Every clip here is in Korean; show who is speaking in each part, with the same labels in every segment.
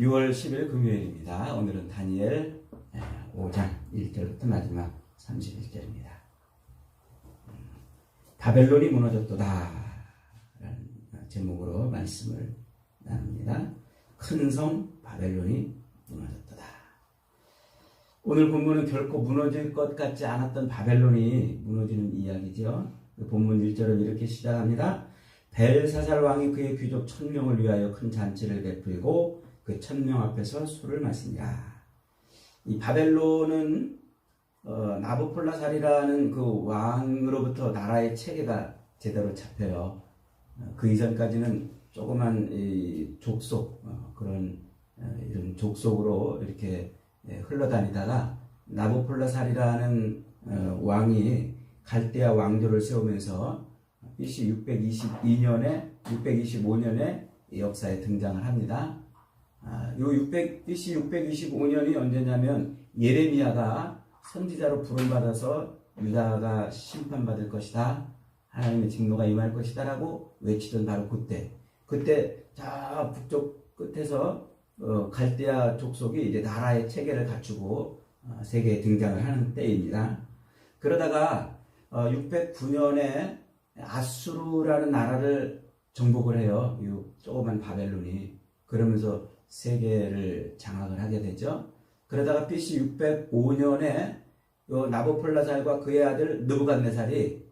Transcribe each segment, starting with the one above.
Speaker 1: 6월 10일 금요일입니다. 오늘은 다니엘 5장 1절부터 마지막 31절입니다. 바벨론이 무너졌도다 라는 제목으로 말씀을 나눕니다. 큰 성 바벨론이 무너졌도다. 오늘 본문은 결코 무너질 것 같지 않았던 바벨론이 무너지는 이야기죠. 그 본문 1절은 이렇게 시작합니다. 벨사살 왕이 그의 귀족 천명을 위하여 큰 잔치를 베풀고 그 천명 앞에서 술을 마시니라. 이 바벨론은 어, 나부콜라살이라는 그 왕으로부터 나라의 체계가 제대로 잡혀요. 어, 그 이전까지는 조그만 이 족속 어, 그런 어, 이런 족속으로 이렇게 예, 흘러다니다가 나부콜라살이라는 어, 왕이 갈대아 왕조를 세우면서 BC 622년에 625년에 역사에 등장을 합니다. 아, 요 600, BC 625년이 언제냐면 예레미야가 선지자로 부름받아서 유다가 심판받을 것이다. 하나님의 직노가 임할 것이다 라고 외치던 바로 그때. 그때 저 북쪽 끝에서 어, 갈대아 족속이 이제 나라의 체계를 갖추고 어, 세계에 등장을 하는 때입니다. 그러다가 어, 609년에 아수르라는 나라를 정복을 해요. 이 조그만 바벨론이. 그러면서 세계를 장악을 하게 되죠. 그러다가 BC 605년에 요 나보폴라살과 그의 아들 느부갓네살이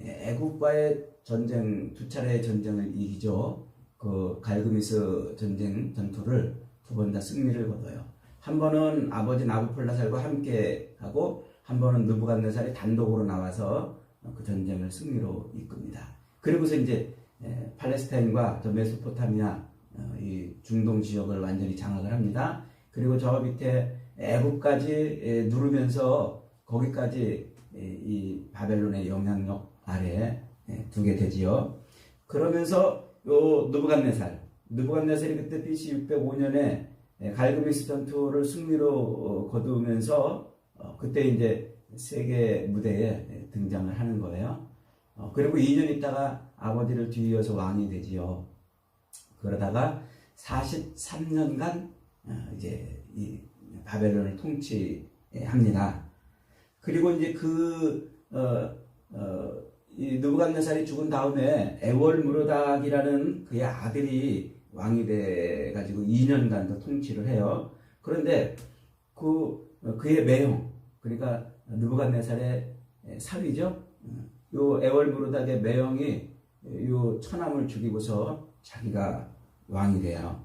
Speaker 1: 애국과의 전쟁 두 차례의 전쟁을 이기죠. 그 갈그미스 전쟁 전투를 두 번 다 승리를 거둬요. 한 번은 아버지 나부폴라살과 함께 하고 한 번은 느부갓네살이 단독으로 나와서 그 전쟁을 승리로 이끕니다. 그리고서 이제 팔레스타인과 저 메소포타미아 어, 이 중동 지역을 완전히 장악을 합니다. 그리고 저 밑에 애국까지 누르면서 거기까지 이 바벨론의 영향력 아래 두게 되지요. 그러면서 요 느부갓네살, 느부갓네살이 그때 BC 605년에 갈그미스 전투를 승리로 어, 거두면서 어, 그때 이제 세계 무대에 등장을 하는 거예요. 그리고 2년 있다가 아버지를 뒤이어서 왕이 되지요. 그러다가 43년간 이제 이 바벨론을 통치합니다. 그리고 이제 그, 어, 어, 이 느부갓네살이 죽은 다음에 에월 무르닥이라는 그의 아들이 왕이 돼 가지고 2년간 더 통치를 해요. 그런데 그 그의 매형 그러니까 느부갓네살의 사위죠. 요 에월 무르닥의 매형이 요 처남을 죽이고서 자기가 왕이 돼요.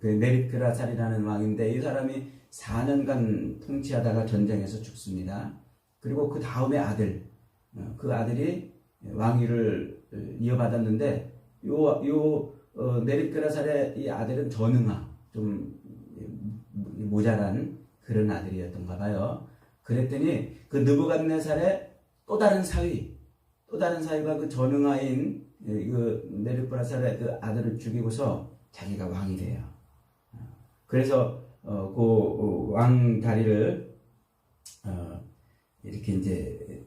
Speaker 1: 그 네리크라살이라는 왕인데 이 사람이 4년간 통치하다가 전쟁에서 죽습니다. 그리고 그 다음에 아들, 어, 그 아들이 왕위를 이어받았는데 요, 요 어, 네리크라살의 이 아들은 전응아, 좀 모자란 그런 아들이었던가 봐요. 그랬더니 그 느부갓네살의 또 다른 사위, 또 다른 사위가 그 전응아인 그 네리크라살의 그 아들을 죽이고서 자기가 왕이 돼요. 그래서 어, 그왕 다리를 어, 이렇게 이제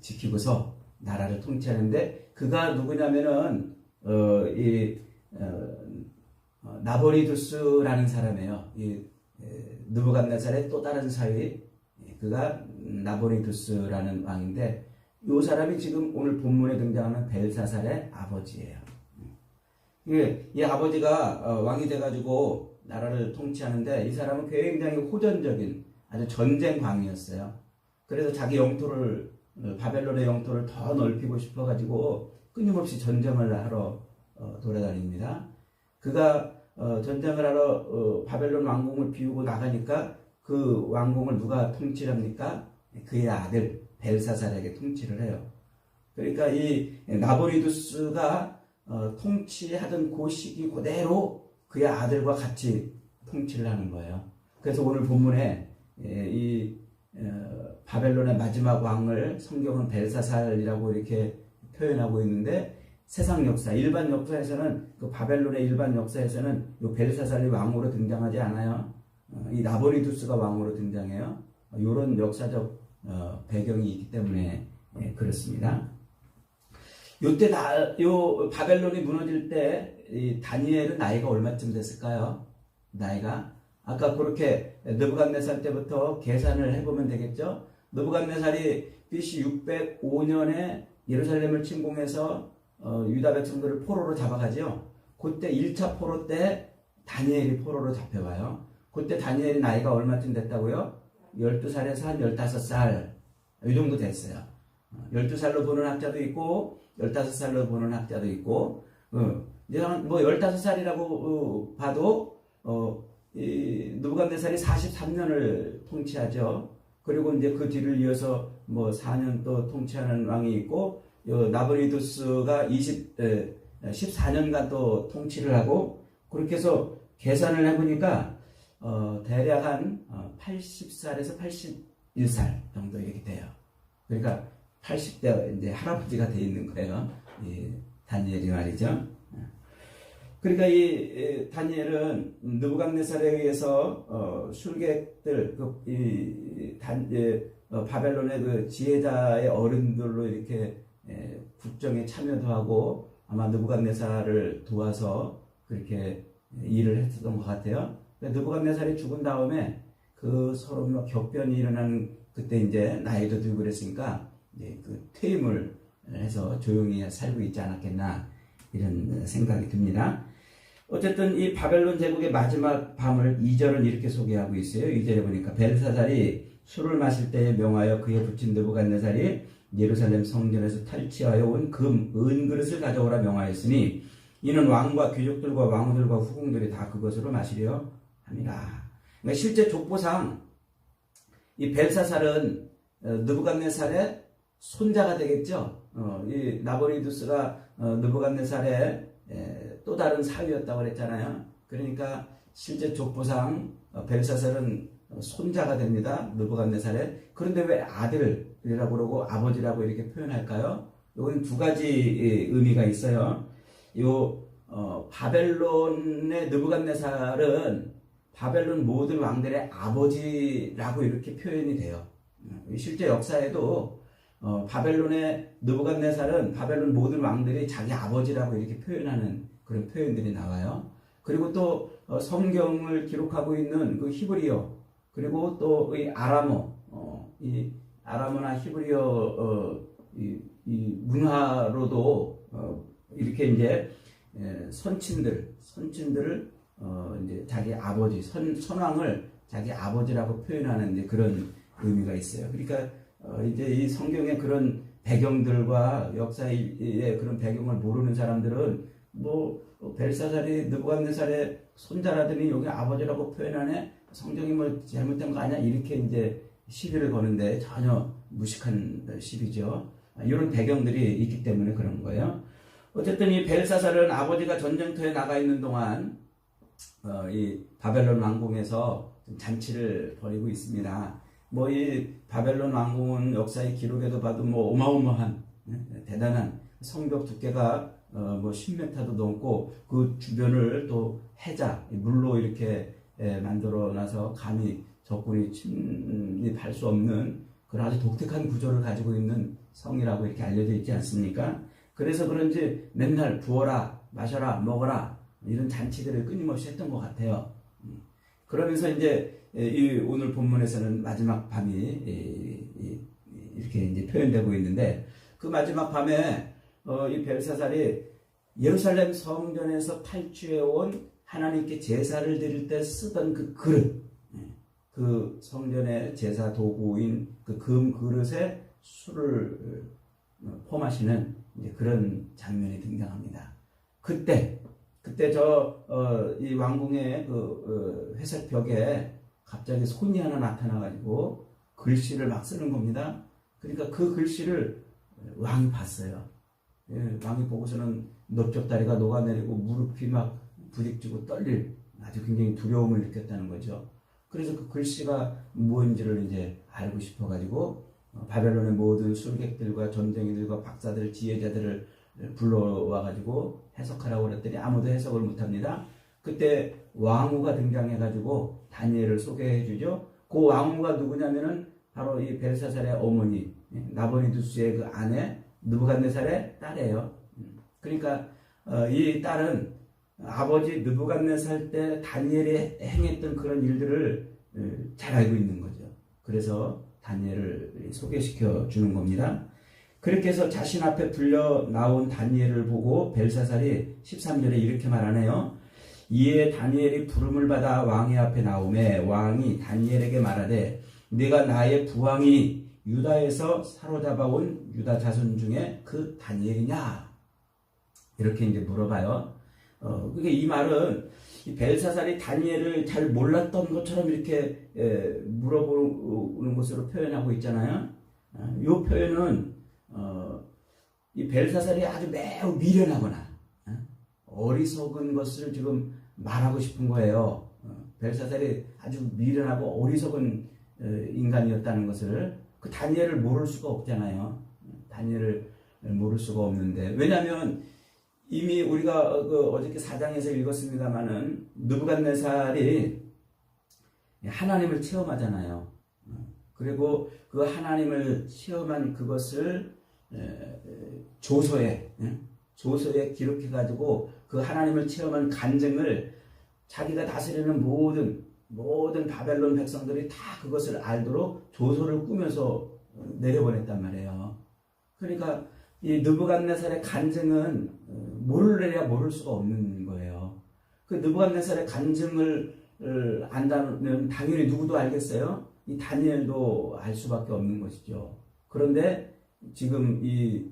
Speaker 1: 지키고서 나라를 통치하는데 그가 누구냐면은 어, 이 어, 나보리두스라는 사람이에요. 이 느부갓네살의 또 다른 사위 그가 나보리두스라는 왕인데 이 사람이 지금 오늘 본문에 등장하는 벨사살의 아버지예요. 이 아버지가 왕이 돼가지고 나라를 통치하는데 이 사람은 굉장히 호전적인 아주 전쟁광이었어요. 그래서 자기 영토를 바벨론의 영토를 더 넓히고 싶어가지고 끊임없이 전쟁을 하러 돌아다닙니다. 그가 전쟁을 하러 바벨론 왕궁을 비우고 나가니까 그 왕궁을 누가 통치합니까? 그의 아들 벨사살에게 통치를 해요. 그러니까 이 나보리두스가 어, 통치하던 그 시기 그대로 그의 아들과 같이 통치를 하는 거예요. 그래서 오늘 본문에 예, 이 어, 바벨론의 마지막 왕을 성경은 벨사살이라고 이렇게 표현하고 있는데 세상 역사, 일반 역사에서는 그 바벨론의 일반 역사에서는 이 벨사살이 왕으로 등장하지 않아요. 어, 이 나보리두스가 왕으로 등장해요. 이런 역사적 배경이 있기 때문에 예, 그렇습니다. 요때 나, 요 바벨론이 무너질 때, 이 다니엘은 나이가 얼마쯤 됐을까요? 나이가 아까 그렇게 느부갓네살 때부터 계산을 해보면 되겠죠. 느부갓네살이 BC 605년에 예루살렘을 침공해서 어, 유다 백성들을 포로로 잡아가죠. 그때 1차 포로 때 다니엘이 포로로 잡혀가요. 그때 다니엘이 나이가 얼마쯤 됐다고요? 12살에서 한 15살 이 정도 됐어요. 12살로 보는 학자도 있고 15살로 보는 학자도 있고 어, 뭐 15살이라고 어, 봐도 어, 이 느부갓네살이 43년을 통치하죠. 그리고 이제 그 뒤를 이어서 뭐 4년 또 통치하는 왕이 있고 요 나브리두스가 20 에, 14년간 또 통치를 하고 그렇게 해서 계산을 해보니까 어, 대략 한 80살에서 81살 정도 이렇게 돼요. 그러니까 80대 이제 할아버지가 돼 있는 거예요. 이 다니엘이 말이죠. 그러니까 이 다니엘은 느부갓네살에 의해서 어, 술객들 그, 이, 단, 예, 어, 바벨론의 그 지혜자의 어른들로 이렇게 예, 국정에 참여도 하고 아마 느부갓네살을 도와서 그렇게 일을 했었던 것 같아요. 느부갓네살이 죽은 다음에 그 서로 뭐 격변이 일어나는 그때 이제 나이도 들고 그랬으니까 이제 그 퇴임을 해서 조용히 살고 있지 않았겠나 이런 생각이 듭니다. 어쨌든 이 바벨론 제국의 마지막 밤을 2절은 이렇게 소개하고 있어요. 2절에 보니까 벨사살이 술을 마실 때에 명하여 그의 부친 느부갓네살이 예루살렘 성전에서 탈취하여 온 금, 은 그릇을 가져오라 명하였으니 이는 왕과 귀족들과 왕후들과 후궁들이 다 그것으로 마시려 함이라. 그러니까 실제 족보상 이 벨사살은 어, 느부갓네살의 손자가 되겠죠. 어, 이 나보리두스가 어, 느부갓네살의 에, 또 다른 사위였다고 그랬잖아요. 그러니까 실제 족보상 어, 벨사살은 손자가 됩니다. 느부갓네살의. 그런데 왜 아들이라고 그러고 아버지라고 이렇게 표현할까요? 이건 두 가지 의미가 있어요. 요 어, 바벨론의 느부갓네살은 바벨론 모든 왕들의 아버지라고 이렇게 표현이 돼요. 실제 역사에도 어, 바벨론의 느부갓네살은 바벨론 모든 왕들이 자기 아버지라고 이렇게 표현하는 그런 표현들이 나와요. 그리고 또 어, 성경을 기록하고 있는 그 히브리어 그리고 또 이 아람어 어, 이 아람어나 히브리어 어, 이, 이 문화로도 어, 이렇게 이제 예, 선친들 선친들을 어, 이제 자기 아버지 선 선왕을 자기 아버지라고 표현하는 그런 의미가 있어요. 그러니까 어, 이제 이 성경의 그런 배경들과 역사의 그런 배경을 모르는 사람들은 뭐 벨사살이 느부갓네살의 손자라더니 여기 아버지라고 표현하네 성경이 뭐 잘못된 거 아니야 이렇게 이제 시비를 거는데 전혀 무식한 시비죠. 이런 배경들이 있기 때문에 그런 거예요. 어쨌든 이 벨사살은 아버지가 전쟁터에 나가 있는 동안 어, 이 바벨론 왕궁에서 잔치를 벌이고 있습니다. 뭐 이 바벨론 왕궁은 역사의 기록에도 봐도 뭐 어마어마한 예, 대단한 성벽 두께가 어, 뭐 10m도 넘고 그 주변을 또 해자 물로 이렇게 예, 만들어 놔서 감히 적군이 침입할 수 없는 그런 아주 독특한 구조를 가지고 있는 성이라고 이렇게 알려져 있지 않습니까? 그래서 그런지 맨날 부어라, 마셔라, 먹어라 이런 잔치들을 끊임없이 했던 것 같아요. 음. 그러면서 이제 이 오늘 본문에서는 마지막 밤이 이렇게 이제 표현되고 있는데 그 마지막 밤에 어, 이 벨사살이 예루살렘 성전에서 탈취해 온 하나님께 제사를 드릴 때 쓰던 그 그릇, 예, 그 성전의 제사 도구인 그 금 그릇에 술을 어, 포마시는 그런 장면이 등장합니다. 그때 그때 저이 왕궁의 그 어, 회색 벽에 갑자기 손이 하나 나타나가지고 글씨를 막 쓰는 겁니다. 그러니까 그 글씨를 왕이 봤어요. 예, 왕이 보고서는 넓적다리가 녹아내리고 무릎이 막 부딪히고 떨릴 아주 굉장히 두려움을 느꼈다는 거죠. 그래서 그 글씨가 무엇인지를 이제 알고 싶어가지고 어, 바벨론의 모든 술객들과 전쟁이들과 박사들, 지혜자들을 불러와가지고 해석하라고 그랬더니 아무도 해석을 못합니다. 그때 왕후가 등장해가지고 다니엘을 소개해 주죠. 그 왕후가 누구냐면은 바로 이 벨사살의 어머니 예, 나보니두스의 그 아내 느부갓네살의 딸이에요. 음, 그러니까 어, 이 딸은 아버지 느부갓네살 때 다니엘이 행했던 그런 일들을 어, 잘 알고 있는 거죠. 그래서 다니엘을 소개시켜 주는 겁니다. 그렇게 해서 자신 앞에 불려 나온 다니엘을 보고 벨사살이 13절에 이렇게 말하네요. 이에 다니엘이 부름을 받아 왕의 앞에 나오매 왕이 다니엘에게 말하되 네가 나의 부왕이 유다에서 사로잡아온 유다 자손 중에 그 다니엘이냐? 이렇게 이제 물어봐요. 어, 그게 이 말은 이 벨사살이 다니엘을 잘 몰랐던 것처럼 이렇게 에, 물어보는 것으로 표현하고 있잖아요. 어, 이 표현은 어, 이 벨사살이 아주 매우 미련하거나 어, 리석은 것을 지금 말하고 싶은 거예요. 어, 벨사살이 아주 미련하고 어리석은 어, 인간이었다는 것을 그 다니엘을 모를 수가 없잖아요. 다니엘을 모를 수가 없는데 왜냐하면 이미 우리가 그 어저께 사장에서 읽었습니다마는 느부갓네살이 하나님을 체험하잖아요. 그리고 그 하나님을 체험한 그것을 조서에 조서에 기록해 가지고 그 하나님을 체험한 간증을 자기가 다스리는 모든 모든 바벨론 백성들이 다 그것을 알도록 조서를 꾸며서 내려보냈단 말이에요. 그러니까 이 느부갓네살의 간증은 어, 모르려야 모를 수가 없는 거예요. 그 느부갓네살의 간증을 어, 안다면 당연히 누구도 알겠어요. 이 다니엘도 알 수밖에 없는 것이죠. 그런데 지금 이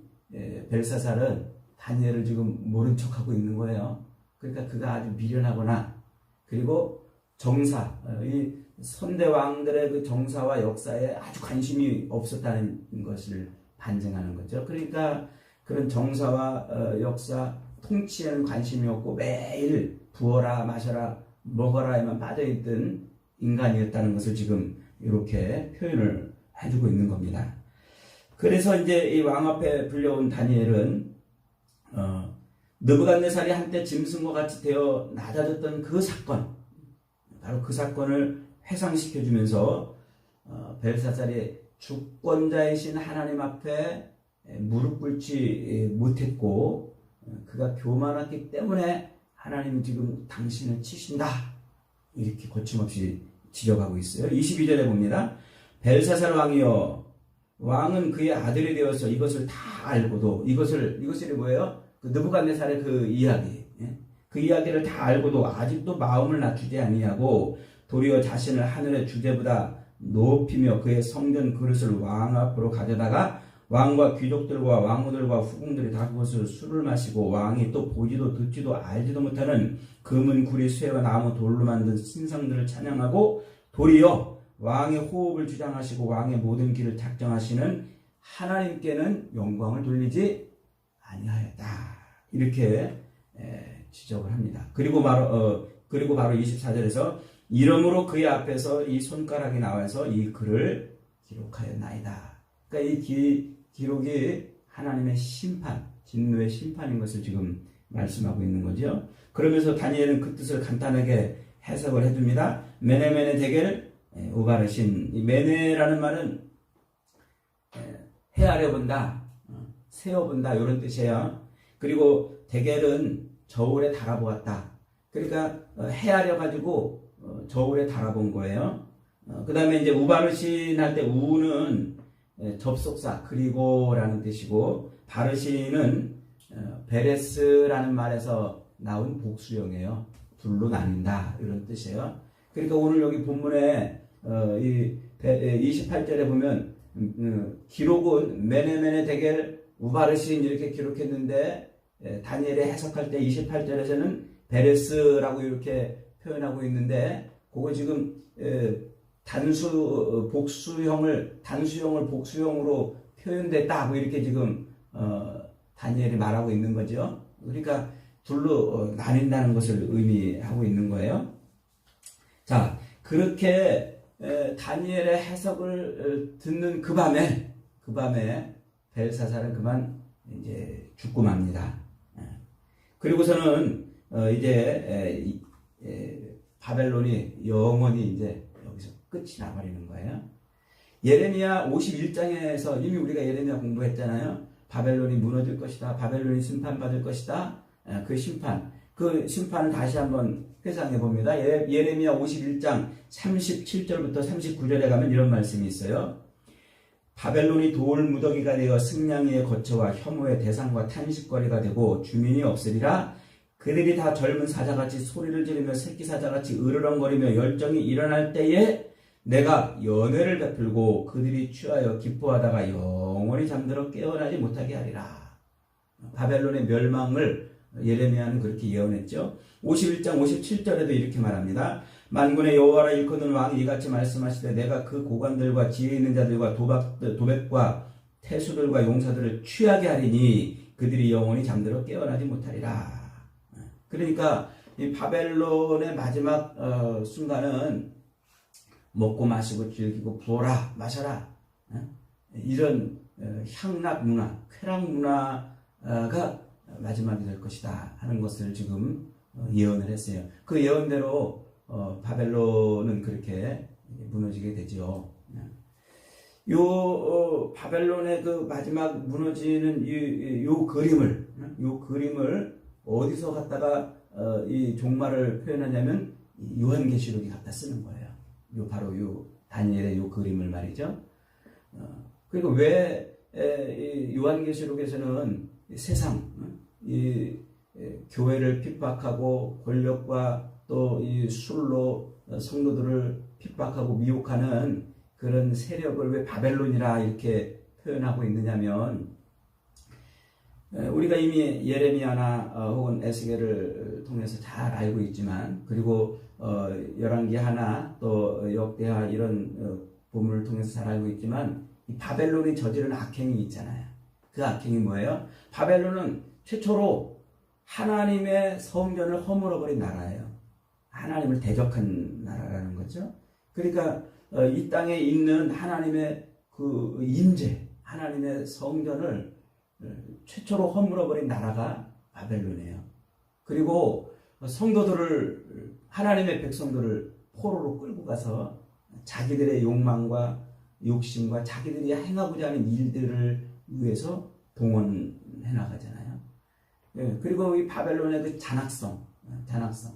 Speaker 1: 벨사살은 다니엘을 지금 모른 척하고 있는 거예요. 그러니까 그가 아주 미련하거나 그리고 정사 어, 이 선대 왕들의 그 정사와 역사에 아주 관심이 없었다는 것을 반증하는 거죠. 그러니까 그런 정사와 어, 역사, 통치에는 관심이 없고 매일 부어라 마셔라 먹어라에만 빠져있던 인간이었다는 것을 지금 이렇게 표현을 해주고 있는 겁니다. 그래서 이제 이 왕 앞에 불려온 다니엘은 어, 느부갓네살이 한때 짐승과 같이 되어 낮아졌던 그 사건, 바로 그 사건을 회상시켜주면서 어, 벨사살이 주권자이신 하나님 앞에 무릎 꿇지 못했고 그가 교만했기 때문에 하나님 지금 당신을 치신다 이렇게 거침없이 지적하고 있어요. 22절에 봅니다. 벨사살 왕이여 왕은 그의 아들이 되어서 이것을 다 알고도 이것을 이것이 뭐예요? 그 느부갓네살의 그 이야기 예? 그 이야기를 다 알고도 아직도 마음을 낮추지 아니하고 도리어 자신을 하늘의 주제보다 높이며 그의 성전 그릇을 왕 앞으로 가져다가 왕과 귀족들과 왕후들과 후궁들이 다 그것을 술을 마시고 왕이 또 보지도 듣지도 알지도 못하는 금은 구리 쇠와 나무 돌로 만든 신상들을 찬양하고 도리어 왕의 호흡을 주장하시고 왕의 모든 길을 작정하시는 하나님께는 영광을 돌리지 아니하였다 이렇게 지적을 합니다. 그리고 바로 어, 그리고 바로 24절에서 이러므로 그의 앞에서 이 손가락이 나와서 이 글을 기록하였나이다. 그러니까 이 기, 기록이 하나님의 심판, 진노의 심판인 것을 지금 말씀하고 있는 거죠. 그러면서 다니엘은 그 뜻을 간단하게 해석을 해줍니다. 메네메네 대겔 우바르신 이 메네라는 말은 헤아려 본다, 어, 세어 본다 이런 뜻이에요. 그리고 대겔은 저울에 달아보았다. 그러니까 어, 헤아려 가지고 어, 저울에 달아본 거예요. 어, 그 다음에 이제 우바르신 할 때 우는 예, 접속사 그리고라는 뜻이고 바르신은 어, 베레스라는 말에서 나온 복수형이에요. 둘로 나뉜다 이런 뜻이에요. 그러니까 오늘 여기 본문에 이 28절에 보면 음, 음, 기록은 메네메네 대겔 우바르신 이렇게 기록했는데 예, 다니엘이 해석할 때 28절에서는 베레스라고 이렇게 표현하고 있는데 그거 지금 단수 어, 복수형을 단수형을 복수형으로 표현됐다 뭐 이렇게 지금 어, 다니엘이 말하고 있는 거죠. 그러니까 둘로 어, 나뉜다는 것을 의미하고 있는 거예요. 자 그렇게 에, 다니엘의 해석을 듣는 그 밤에 그 밤에 벨사살은 그만 이제 죽고 맙니다. 예. 그리고서는 어, 이제 바벨론이 영원히 이제 여기서 끝이 나버리는 거예요. 예레미야 51장에서 이미 우리가 예레미야 공부했잖아요. 바벨론이 무너질 것이다. 바벨론이 심판받을 것이다. 그 심판. 그 심판을 다시 한번 회상해 봅니다. 예- 예레미야 51장 37절부터 39절에 가면 이런 말씀이 있어요. 바벨론이 돌 무더기가 되어 승냥이의 거처와 혐오의 대상과 탄식거리가 되고 주민이 없으리라 그들이 다 젊은 사자같이 소리를 지르며 새끼 사자같이 으르렁거리며 열정이 일어날 때에 내가 연회를 베풀고 그들이 취하여 기뻐하다가 영원히 잠들어 깨어나지 못하게 하리라. 바벨론의 멸망을 예레미야는 그렇게 예언했죠. 51장 57절에도 이렇게 말합니다. 만군의 여호와라 일컫는 왕이 이같이 말씀하시되 내가 그 고관들과 지혜 있는 자들과 도박, 도백과 태수들과 용사들을 취하게 하리니 그들이 영원히 잠들어 깨어나지 못하리라. 그러니까 이 바벨론의 마지막 어, 순간은 먹고 마시고 즐기고 부어라 마셔라 어? 이런 어, 향락 문화, 쾌락 문화가 마지막이 될 것이다 하는 것을 지금 어, 예언을 했어요. 그 예언대로 어, 바벨론은 그렇게 무너지게 되죠. 요 어, 바벨론의 그 마지막 무너지는 이, 이- 요 그림을 어? 요 그림을 어디서 갖다가 어, 이 종말을 표현하냐면 이 요한계시록이 갖다 쓰는 거예요. 요 바로 요 다니엘의 요 그림을 말이죠. 어, 그리고 왜 요한계시록에서는 이 세상 어? 이 에, 교회를 핍박하고 권력과 또 이 술로 어, 성도들을 핍박하고 미혹하는 그런 세력을 왜 바벨론이라 이렇게 표현하고 있느냐면 에, 우리가 이미 예레미야나 어, 혹은 에스겔을 통해서 잘 알고 있지만 그리고 어, 열왕기 하나 또 역대하 이런 어, 본문을 통해서 잘 알고 있지만 이 바벨론이 저지른 악행이 있잖아요. 그 악행이 뭐예요? 바벨론은 최초로 하나님의 성전을 허물어버린 나라예요. 하나님을 대적한 나라라는 거죠. 그러니까 어, 이 땅에 있는 하나님의 그 임재, 하나님의 성전을 어, 최초로 허물어버린 나라가 바벨론이에요. 그리고 성도들을 하나님의 백성들을 포로로 끌고 가서 자기들의 욕망과 욕심과 자기들이 행하고자 하는 일들을 위해서 동원해 나가잖아요. 예, 그리고 이 바벨론의 그 잔악성, 어, 잔악성.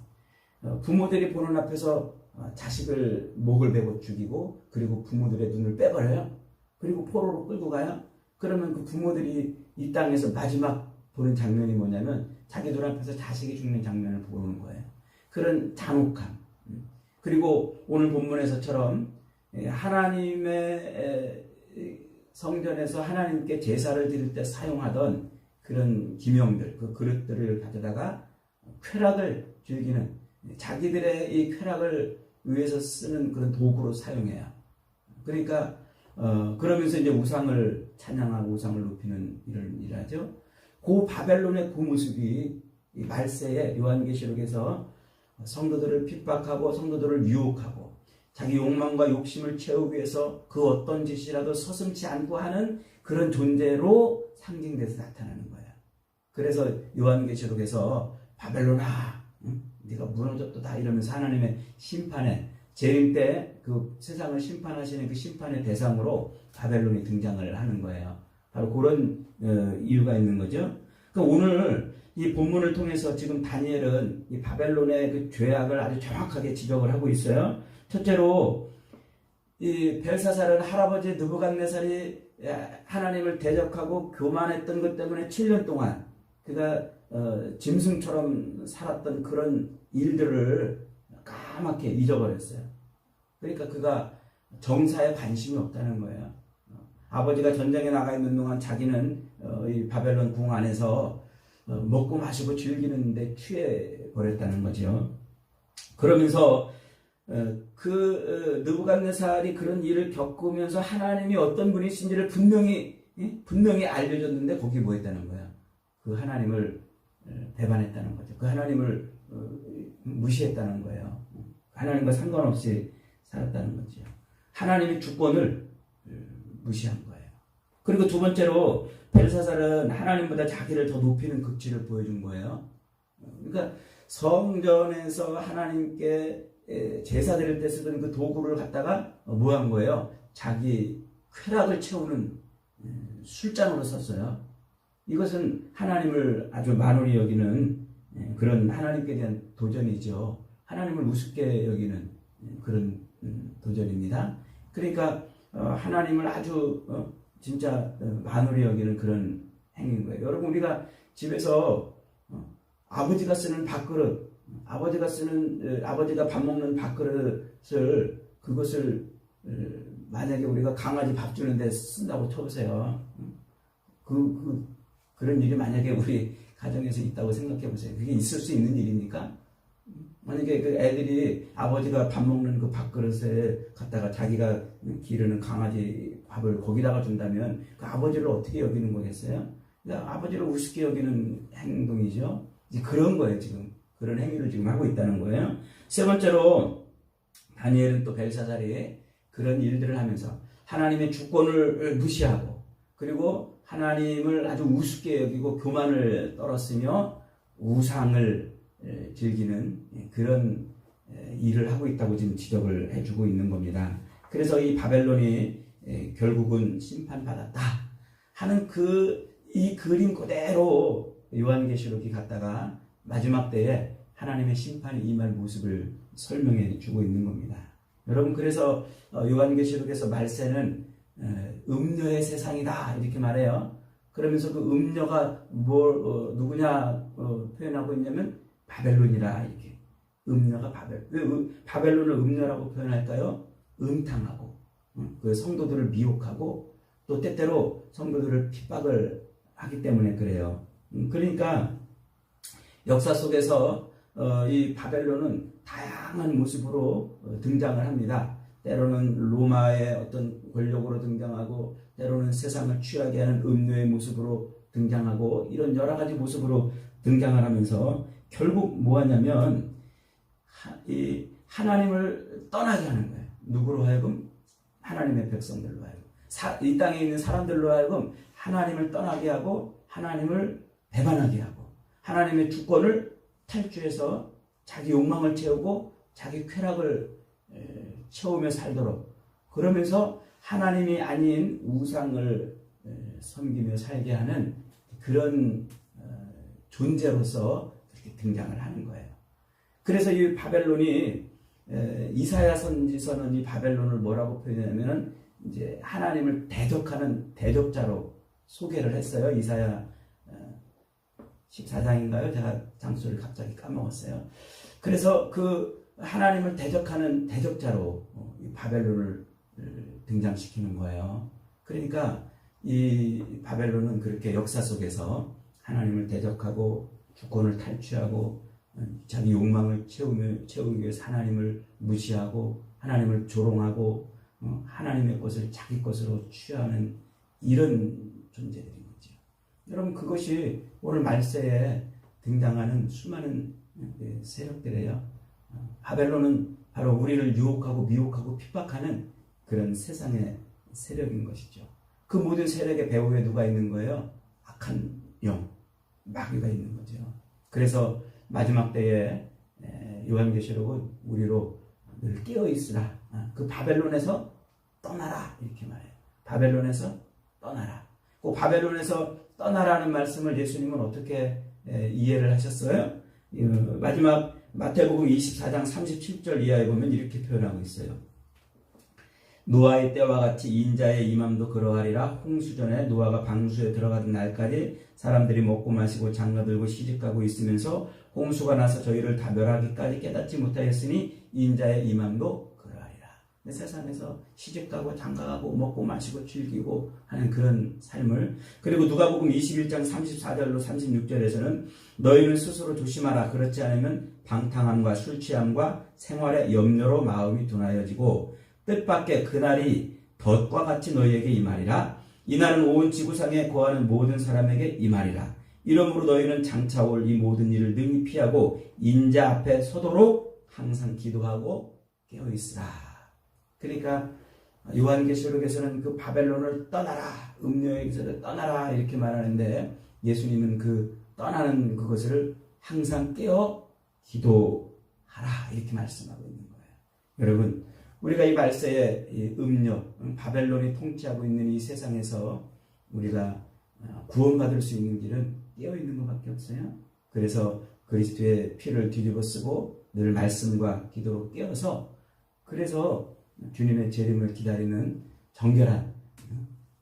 Speaker 1: 어, 부모들이 보는 앞에서 어, 자식을 목을 베고 죽이고 그리고 부모들의 눈을 빼버려요. 그리고 포로로 끌고 가요. 그러면 그 부모들이 이 땅에서 마지막 보는 장면이 뭐냐면 자기 눈앞에서 자식이 죽는 장면을 보는 거예요. 그런 잔혹함. 음. 그리고 오늘 본문에서처럼 예, 하나님의 성전에서 하나님께 제사를 드릴 때 사용하던 그런 기명들, 그 그릇들을 가져다가 쾌락을 즐기는 자기들의 이 쾌락을 위해서 쓰는 그런 도구로 사용해요. 그러니까 어, 그러면서 이제 우상을 찬양하고 우상을 높이는 일을 일하죠. 그 바벨론의 그 모습이 이 말세에 요한계시록에서 성도들을 핍박하고 성도들을 유혹하고 자기 욕망과 욕심을 채우기 위해서 그 어떤 짓이라도 서슴지 않고 하는 그런 존재로 상징돼서 나타나는 거예요. 그래서 요한계시록에서 바벨론아, 응? 네가 무너졌다 이러면서 하나님의 심판에 재림 때 그 세상을 심판하시는 그 심판의 대상으로 바벨론이 등장을 하는 거예요. 바로 그런 어, 이유가 있는 거죠. 그 오늘 이 본문을 통해서 지금 다니엘은 이 바벨론의 그 죄악을 아주 정확하게 지적을 하고 있어요. 첫째로 이 벨사살은 할아버지 느부갓네살이 하나님을 대적하고 교만했던 것 때문에 7년 동안 그가 어, 짐승처럼 살았던 그런 일들을 까맣게 잊어버렸어요. 그러니까 그가 정사에 관심이 없다는 거예요. 어, 아버지가 전쟁에 나가 있는 동안 자기는 어, 이 바벨론 궁 안에서 어, 먹고 마시고 즐기는데 취해 버렸다는 거죠. 그러면서 어, 그 어, 느부갓네살이 그런 일을 겪으면서 하나님이 어떤 분이신지를 분명히 예? 분명히 알려줬는데 거기 뭐 했다는 거야? 그 하나님을 어, 배반했다는 거죠. 그 하나님을 어, 무시했다는 거예요. 하나님과 상관없이 살았다는 거죠. 하나님의 주권을 어, 무시한 거예요. 그리고 두 번째로 벨사살은 하나님보다 자기를 더 높이는 극치를 보여준 거예요. 그러니까 성전에서 하나님께 에, 제사 드릴 때 쓰던 그 도구를 갖다가 어, 뭐한 거예요? 자기 쾌락을 채우는 에, 술잔으로 썼어요. 이것은 하나님을 아주 만원히 여기는 예, 그런 하나님께 대한 도전이죠. 하나님을 우습게 여기는 예, 그런 음, 도전입니다. 그러니까 어, 하나님을 아주 어, 진짜 어, 만홀히 여기는 그런 행위인 거예요. 여러분 우리가 집에서 어, 아버지가 쓰는 밥그릇, 아버지가 쓰는 어, 아버지가 밥 먹는 밥그릇을 그것을 어, 만약에 우리가 강아지 밥 주는데 쓴다고 쳐보세요. 그, 그 그런 일이 만약에 우리 가정에서 있다고 생각해 보세요. 그게 있을 수 있는 일입니까? 만약에 그 애들이 아버지가 밥 먹는 그 밥그릇에 갖다가 자기가 기르는 강아지 밥을 거기다가 준다면 그 아버지를 어떻게 여기는 거겠어요? 그러니까 아버지를 우습게 여기는 행동이죠. 이제 그런 거예요, 지금. 그런 행위를 지금 하고 있다는 거예요. 세 번째로, 다니엘은 또 벨사살이 그런 일들을 하면서 하나님의 주권을 무시하고 그리고 하나님을 아주 우습게 여기고 교만을 떨었으며 우상을 에, 즐기는 예, 그런 에, 일을 하고 있다고 지금 지적을 해주고 있는 겁니다. 그래서 이 바벨론이 에, 결국은 심판받았다 하는 그 이 그림 그대로 요한계시록이 갔다가 마지막 때에 하나님의 심판이 임할 모습을 설명해 주고 있는 겁니다. 여러분 그래서 어, 요한계시록에서 말세는 에, 음녀의 세상이다 이렇게 말해요. 그러면서 그 음녀가 뭘 어, 누구냐 어, 표현하고 있냐면 바벨론이라 이렇게 음녀가 바벨 왜 음- 바벨론을 음녀라고 표현할까요? 음탕하고 음, 그 성도들을 미혹하고 또 때때로 성도들을 핍박을 하기 때문에 그래요. 음, 그러니까 역사 속에서 어, 이 바벨론은 다양한 모습으로 어, 등장을 합니다. 때로는 로마의 어떤 권력으로 등장하고 때로는 세상을 취하게 하는 음료의 모습으로 등장하고 이런 여러 가지 모습으로 등장을 하면서 결국 뭐하냐면 하, 이 하나님을 떠나게 하는 거예요. 누구로 하여금 하나님의 백성들로 하여금 사, 이 땅에 있는 사람들로 하여금 하나님을 떠나게 하고 하나님을 배반하게 하고 하나님의 주권을 탈주해서 자기 욕망을 채우고 자기 쾌락을 에, 채우며 살도록 그러면서 하나님이 아닌 우상을 에, 섬기며 살게 하는 그런 어, 존재로서 그렇게 등장을 하는 거예요. 그래서 이 바벨론이 에, 이사야 선지서는 이 바벨론을 뭐라고 표현하냐면은 이제 하나님을 대적하는 대적자로 소개를 했어요. 이사야 14장인가요? 제가 장소를 갑자기 까먹었어요. 그래서 그 하나님을 대적하는 대적자로 어, 이 바벨론을 어, 등장시키는 거예요. 그러니까 이 바벨론은 그렇게 역사 속에서 하나님을 대적하고 주권을 탈취하고 어, 자기 욕망을 채우며 채우기 위해서 하나님을 무시하고 하나님을 조롱하고 어, 하나님의 것을 자기 것으로 취하는 이런 존재들인 거죠. 여러분 그것이 오늘 말세에 등장하는 수많은 예, 세력들이에요. 어, 바벨론은 바로 우리를 유혹하고 미혹하고 핍박하는 그런 세상의 세력인 것이죠. 그 모든 세력의 배후에 누가 있는 거예요? 악한 영, 마귀가 있는 거죠. 그래서 마지막 때에 에, 요한계시록은 우리로 늘 깨어 있으라. 아, 그 바벨론에서 떠나라 이렇게 말해요. 바벨론에서 떠나라. 그 바벨론에서 떠나라는 말씀을 예수님은 어떻게 에, 이해를 하셨어요? 마지막 마태복음 24장 37절 이하에 보면 이렇게 표현하고 있어요. 노아의 때와 같이 인자의 임함도 그러하리라 홍수전에 노아가 방수에 들어가던 날까지 사람들이 먹고 마시고 장가들고 시집가고 있으면서 홍수가 나서 저희를 다 멸하기까지 깨닫지 못하였으니 인자의. 근데 세상에서 시집가고 장가가고 먹고 마시고 즐기고 하는 그런 삶을 그리고 누가복음 21장 34절로 36절에서는 너희는 스스로 조심하라 그렇지 않으면 방탕함과 술 취함과 생활의 염려로 마음이 둔하여지고 뜻밖의 그날이 덫과 같이 너희에게 임하리라. 이날은 온 지구상에 거하는 모든 사람에게 임하리라. 이러므로 너희는 장차 올 이 모든 일을 능히 피하고 인자 앞에 서도록 항상 기도하고 깨어 있으라. 그러니까 요한계시록에서는 그 바벨론을 떠나라, 음료에게서 떠나라 이렇게 말하는데 예수님은 그 떠나는 그것을 항상 깨어 기도하라 이렇게 말씀하고 있는 거예요. 여러분 우리가 이 말세에 이 음료, 바벨론이 통치하고 있는 이 세상에서 우리가 어, 구원받을 수 있는 길은 깨어 있는 것밖에 없어요. 그래서 그리스도의 피를 뒤집어 쓰고 늘 말씀과 기도로 깨어서 그래서 주님의 재림을 기다리는 정결한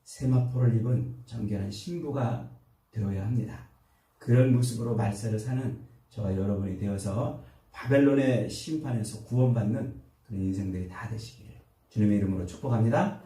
Speaker 1: 세마포를 입은 정결한 신부가 되어야 합니다. 그런 모습으로 말세를 사는 저와 여러분이 되어서 바벨론의 심판에서 구원받는 그런 인생들이 다 되시기를 주님의 이름으로 축복합니다.